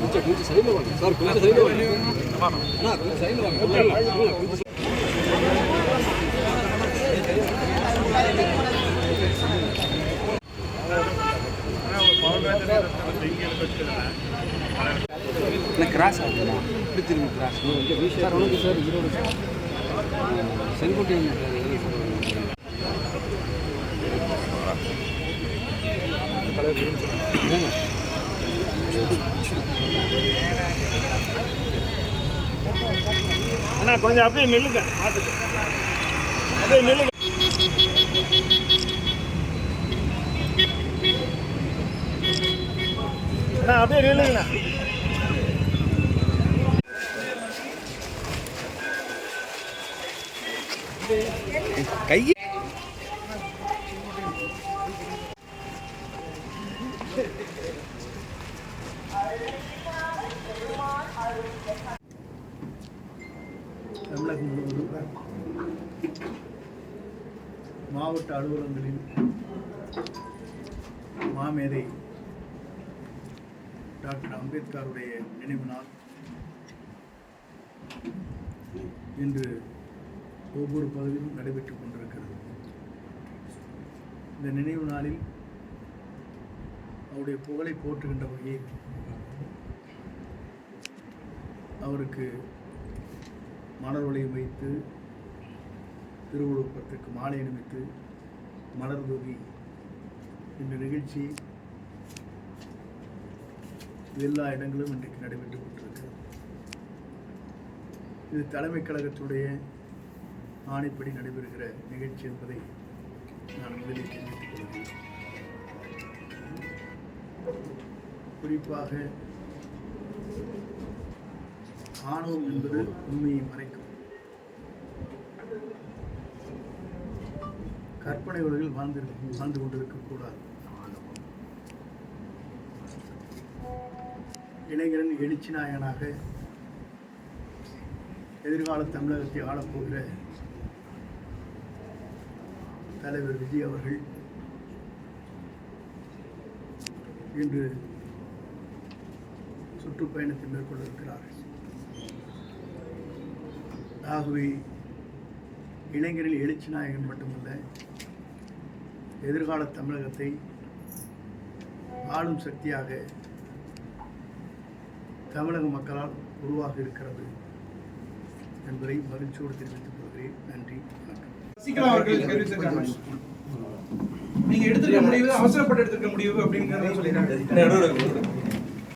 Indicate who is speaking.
Speaker 1: கொஞ்சம் கொஞ்சம் சைடில் வாங்க சார் கொஞ்சம் சைடில் வாங்க அண்ணா கொஞ்சம் சைடில் வாங்க பவுன் இல்லை கிராஸ் ஆகுமா இப்படி திரும்பி கிராஸ் சார் உனக்கு சார் இருபது சார் செங்கோட்டை அண்ணா
Speaker 2: கொஞ்சம் அப்படியே நில்லுங்க. அப்படியே நில்லுங்க. அண்ணா
Speaker 3: அப்படியே
Speaker 2: நில்லுங்கண்ணா.
Speaker 3: கை.
Speaker 4: தமிழகம் முழுவதும் மாவட்ட அலுவலகங்களில் மாமேதை டாக்டர் அம்பேத்கருடைய நினைவு நாள் இன்று ஒவ்வொரு பகுதியிலும் நடைபெற்றுக் கொண்டிருக்கிறது. இந்த நினைவு நாளில் அவருடைய புகழை போற்றுகின்ற வகையில் அவருக்கு மலர் வளையம் வைத்து திருவள்ளுவத்திற்கு மாலை அணிவித்து மலர் தூவி இந்த நிகழ்ச்சி எல்லா இடங்களும் இன்றைக்கு நடைபெற்று கொண்டிருக்கிறது. இது தலைமை கழகத்துடைய ஆணைப்படி நடைபெறுகிற நிகழ்ச்சி என்பதை நான் முதலில் தெரிவித்துக் கொள்கிறேன் குறிப்பாக ஆணவம் என்பது உண்மையை மறைக்கும். கற்பனை உலகில் வாழ்ந்து வாழ்ந்து கொண்டிருக்கக்கூடாது. இளைஞரன் எழுச்சி நாயகனாக எதிர்கால தமிழகத்தை ஆளப்போகிற தலைவர் விஜய் அவர்கள் இன்று சுற்றுப்பயணத்தை மேற்கொள்ள இருக்கிறார்கள் ஆகவே இளைஞரில் எழுச்சி நாயகன் மட்டுமல்ல எதிர்கால தமிழகத்தை ஆளும் சக்தியாக தமிழக மக்களால் உருவாக இருக்கிறது என்பதை மகிழ்ச்சியோடு தெரிவித்துக் கொள்கிறேன். நன்றி வணக்கம்.
Speaker 2: சசிகலா அவர்கள் தெரிவித்திருக்காங்க நீங்க எடுத்திருக்க முடிவு அவசரப்பட்டு எடுத்திருக்க முடிவு அப்படிங்கறத சொல்லிடுறாங்க